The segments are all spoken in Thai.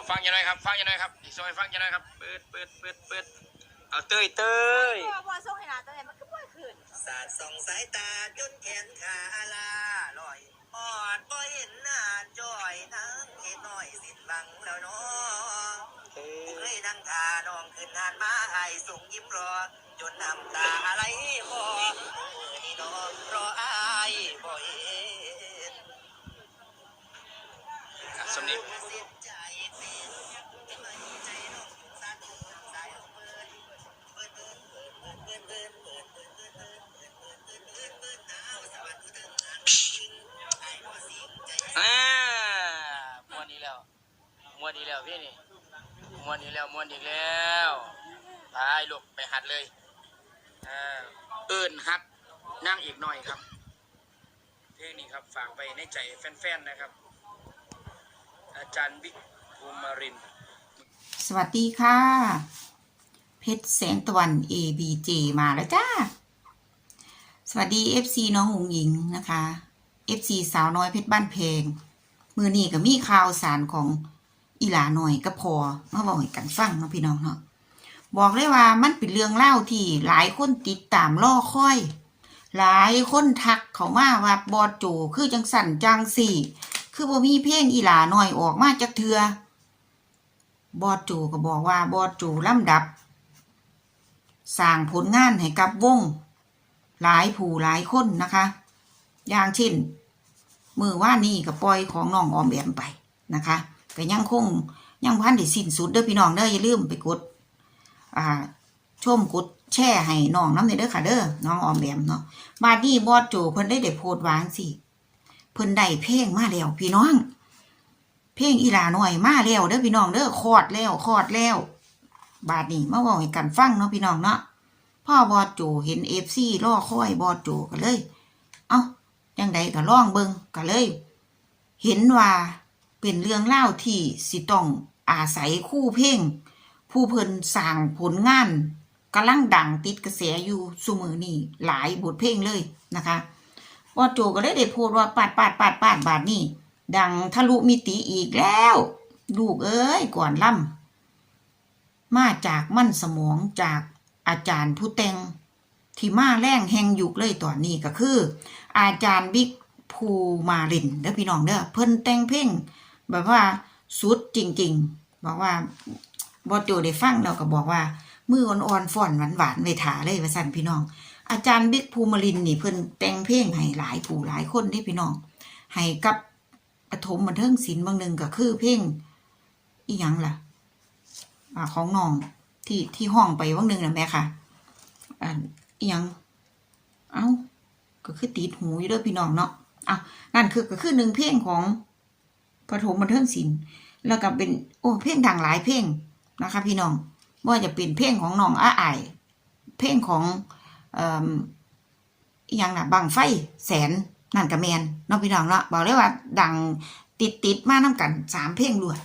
เอาฟังยังไงครับ ฟังยังไงครับอีกซอยฟังยังไงครับ เปิดเปิดเปิดเปิดเอาเตยเตยพอพอส่งให้หลานตัวไหนมันก็บ่ขึ้นสาดส่องสายตาจนแขนขาลาลอยออดบ่เห็นหน้าจอยทั้งเห็นน้อยสิ้นบังแล้วเนาะเคยนั่งทาน้องขึ้นงานมาให้ส่งยิ้มรอ จนน้ำตาไหลคอเมื่อนี่น้องรออายบ่เห็นอะสำนีเสียใจเป็น นี่นี่มวนอีกแล้วมวนอีกแล้วไปลูกไปหัดเลยอ่าเอิญหัดนั่งอีกหน่อยครับ เพลงนี้ครับฝากไปในใจแฟนๆนะครับ อาจารย์บิ๊กภูมิริน สวัสดีค่ะ เพชรแสงตะวัน ABJ มาแล้วจ้า สวัสดี FC น้องหงหญิงนะคะ FC สาวน้อยเพชรบ้านเพลง มือนี้ก็มีข่าวสารของ อีหลาหน่อยก็พอมาบอกให้กันฟังเนาะพี่น้องเนาะบอกเลยว่ามันเป็นเรื่องเล่าที่หลายคนติดตามล่อค่อย หลายคนทักเขามาว่าบอดโจคือจังสั่นจังสี่ คือบ่มีเพลงอีหลาหน่อยออกมาจากเทือบอดจูก็บอกว่าบอดจูลำดับสร้างผลงานให้กับวง หลายผู้หลายคนนะคะ อย่างเช่นมือว่านี่ก็ปล่อยของน้องออมแอมไปนะคะ ก็ยังคงยังพันได้สิ้นสุดเด้อพี่น้องเด้ออย่าลืมไปกด อ่าชมกดแช่ให้น้องน้ำในเด้อค่ะเด้อน้องออมแอมเนาะบาดนี้บอดจูเพิ่นได้ได้โพสต์วางสิเพิ่นได้เพลงมาแล้วพี่น้อง เพลงอีลาหน่อยมาแล้วเด้อพี่น้องเด้อคอดแล้วคอดแล้ว บาดนี้มาบอกให้กันฟังเนาะพี่น้องเนาะพ่อบอดจูเห็นเอฟซีล่อคอยบอดจูก็เลย เอ้าจังใดก็ล่องเบิงก็เลย เห็นว่า เป็นเรื่องเล่าที่สิต้องอาศัยคู่เพลงผู้เพิ่นสร้างผลงานกำลังดังติดกระแสอยู่สุมือนี่หลายบทเพลงเลยนะคะบอดจูก็เลยได้โพสว่าปาดปาดปาดปาดบาดนี้ดังทะลุมิติอีกแล้ว ลูกเอ้ยก่อนล่ำมาจากมั่นสมองจากอาจารย์ผู้แต่งที่มาแรงแหงยุกเลยตอนนี้ก็คือ อาจารย์บิ๊กภูมาลินเด้อพี่น้องเด้อเพิ่นแต่งเพลง แบบว่าสุดจริง ๆ บอกว่าบอโจได้ฟังเราก็บอกว่า มืออ่อนๆฟ่อนหวานๆไว้ถาเลยว่าสั่นพี่น้อง อาจารย์บิ๊กภูมาลินนี่เพิ่นแต่งเพลงให้หลายผู้หลายคนได้อพี่น้อง ให้กับปฐมบันเทิงศิลป์บางหนึ่งก็คือเพลงอีหยังล่ะของน้องที่ที่ห้องไปบางหนึ่งนะแม่ค่ะอ่าอีหยัง เอ้า ก็คือติดหูอยู่เด้อพี่น้องเนาะอะนั่นคือก็คือหนึ่งเพลงของ ปฐมบันเทิงศิลป์แล้วก็เป็นโอ้เพลงดังหลายเพลงนะคะพี่น้องว่าจะเป็นเพลงของน้องอาไอายเพลงของเอ่ออีหยังน่ะบังไฟแสนนั่นกับแมนน้องพี่น้องเนาะบอกเลยว่า ดังติดติดมาน้ากันสามเพลงรวด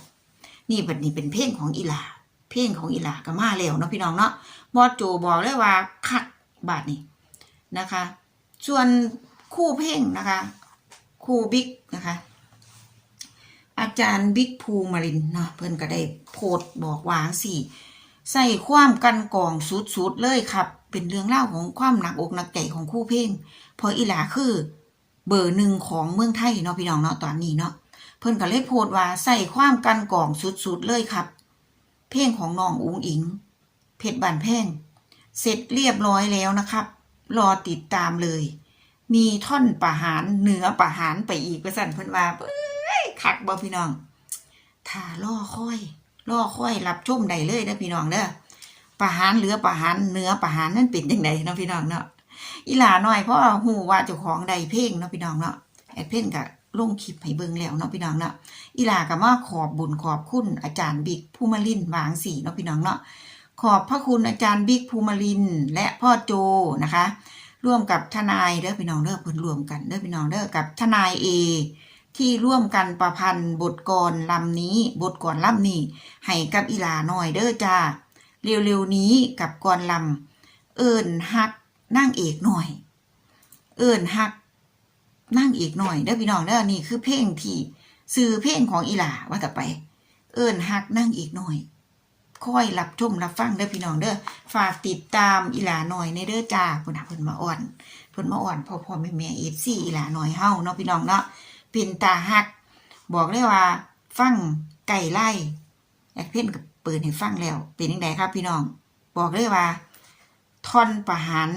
นี่บัดนี้เป็นเพลงของอีหลา เพลงของอีหลาก็มาแล้วเนาะพี่น้องเนาะบอโจบอกเลยว่าคักบาทนี้นะคะ ส่วนคู่เพลงนะคะ คู่บิ๊กนะคะ อาจารย์บิ๊กภูมารินเนาะเพิ่นก็ได้โพสต์บอกวาจั่งสี่ใส่ความกันกองสุดๆเลยครับ เป็นเรื่องเล่าของความหนักอกหนักใจของคู่เพลงพราะอีหลาคือเบอร์หนึ่งของเมืองไทยเนาะพี่น้องเนาะตอนนี้เนาะเพิ่นก็เลยโพสต์ว่าใส่ความกันกล่องสุดๆเลยครับ เพลงของน้องอุ๋งอิง เพชรบานแพงเสร็จเรียบร้อยแล้วนะครับ รอติดตามเลย มีท่อนประหารเหนือประหารไปอีกว่าสั่นเพิ่นว่าเคักบ่พี่น้องถ้าล่อค่อยล่อค่อยรับชมได้เลยนะพี่น้องเด้อประหารเหลือประหารเนื้อประหารนั่นเป็นจังไดเนาะพี่น้องเนาะอีหลาน้อยเพราะว่าหูว่าเจ้าของใดเพลงเนาะพี่น้องเนาะแอดเพลงก็ลงคลิปให้เบิ่งแล้วเนาะพี่น้องเนาะอีหลาก็มาขอบบุญขอบคุณอาจารย์บิ๊กภูมิลินวางสีเนาะพี่น้องเนาะขอบพระคุณอาจารย์บิ๊กภูมิลินและพ่อโจนะคะ ร่วมกับทนายเด้อพี่น้องเด้อเพิ่นรวมกันเด้อพี่น้องเด้อกับทนายเอ ที่ร่วมกันประพันธ์บทกรลำนี้ บทกรลำนี้ให้กับอีหลาน้อยเด้อจ้าเร็วๆนี้กับกรลำเอิญฮักนั่งเอกหน่อย เอิญฮักนั่งเอกหน่อยเด้อพี่น้องเด้อนี่คือเพลงที่ซื้อเพลงของอีหลาว่าต่อไป เอิ้นฮักนั่งเอกหน่อยค่อยรับชมรับฟังเด้อพี่น้องเด้อฝากติดตามอีหลาหน่อยในเด้อจ้าเพิ่นะเพิ่นมาอ่อนเพิ่นมาอ่อนพอพอแม่แม่ FC อีหลาหน่อยเฮาเนาะพี่น้องเนาะ เป็นตาฮัก บอกเลยว่า ฟังไก่ไล่แอดเพ่นกับเปิดให้ฟังแล้ว เป็นยังไงครับพี่น้อง บอกเลยว่าท่อนประหาร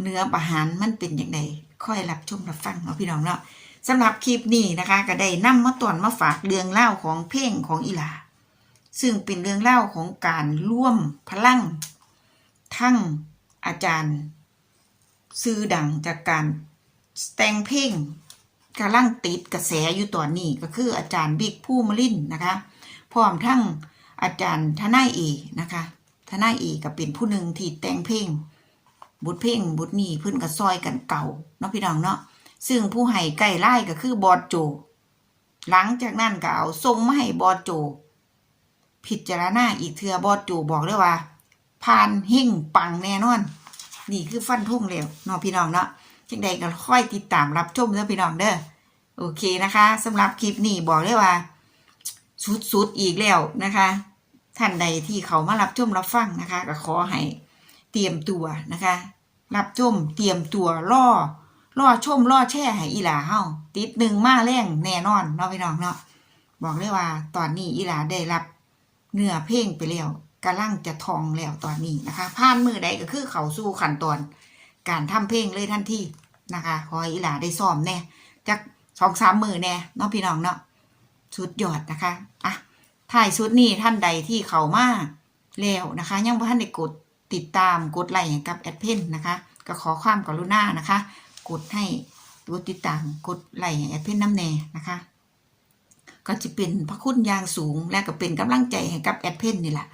เนื้อประหารมันเป็นอยังไงค่อยรับชมรับฟังเนาะพี่น้องเนาะสำหรับคลิปนี้นะคะ ก็ได้นำมาตอนมาฝากเรื่องเล่าของเพลงของอีหลา ซึ่งเป็นเรื่องเล่าของการร่วมพลัง ทั้งอาจารย์ ซื้อดังจากการแต่งเพลง กำลังติดกระแสอยู่ตอนนี้ก็คืออาจารย์บิ๊กผู้มลินนะคะ พร้อมทั้งอาจารย์ทนายเอนะคะทนายเอก็เป็นผู้หนึ่งที่แต่งเพลงบทเพลงบทนี้เพิ่นก็ซอยกันเก่าเนาะพี่น้องเนาะซึ่งผู้ให้ใกล้ไล่ก็คือบอดโจ หลังจากนั้นก็เอาส่งมาให้บอดโจ พิจารณาอีกเทือบอดโจบอกเลยว่าผ่านเฮ่งปังแน่นอน นี่คือฟันทุ่งเร็วเนาะพี่น้องเนาะ จังใดก็ค่อยติดตามรับชมเด้อพี่น้องเด้อโอเคนะคะสำหรับคลิปนี้บอกเลยว่าสุดๆอีกแล้วนะคะ ท่านใดที่เขามารับชมรับฟังนะคะ ก็ขอให้เตรียมตัวนะคะ รับชมเตรียมตัวล่อล่อชมล่อแช่ให้อีหลาเฮาติดหนึ่งมาแรงแน่นอนเนาะพี่น้องเนาะบอกเลยว่าตอนนี้อีหลาได้รับเนื้อเพลงไปแล้วกำลังจะทองแล้วตอนนี้นะคะผ่านมือใดก็คือเขาสู้ขั้นตอน การทำเพลงเลยทันทีนะคะขอให้อีหลาได้ซ้อมแน่จักสองสามมือแน่เนาะพี่น้องเนาะสุดยอดนะคะอะถ่ายสุดนี้ท่านใดที่เขามาแล้วนะคะ ยังบ่ท่านได้กดติดตามกดไลค์กับแอดเพนนะคะ ก็ขอความกรุณานะคะ กดให้กดติดตามกดไลค์แอดเพนน้ำแน่นะคะ ก็จะเป็นพระคุณอย่างสูงและก็เป็นกำลังใจให้กับแอดเพนนี่แหละ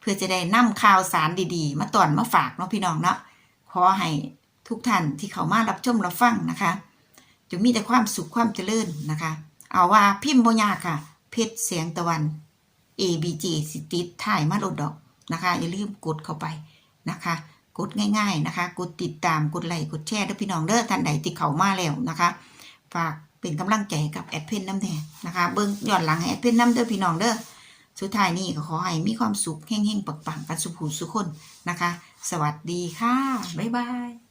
เพื่อจะได้นำข่าวสารดีๆ มาตอนมาฝากเนาะพี่น้องเนาะ ขอให้ทุกท่านที่เขามารับชมรับฟังนะคะจะมีแต่ความสุขความเจริญนะคะ เอาว่าพิมพ์บ่ยาค่ะ เพชรเสียงตะวัน ABG สิติดถ่ายมาโลดดอกนะคะ อย่าลืมกดเข้าไปนะคะ กดง่าย ๆนะคะ กดติดตามกดไลค์กดแชร์ด้วยพี่น้องเด้อท่านใดที่เขามาแล้วนะคะ ฝากเป็นกำลังใจกับแอดเพนน้ำแน่นะคะเบิ้งย้อนหลังให้แอดเพนน้ำเด้อพี่น้องเด้อสุดท้ายนี้ก็ขอให้มีความสุขเฮงๆปังๆกันสุขหูสุขคนนะคะ สวัสดีค่ะ บ๊ายบาย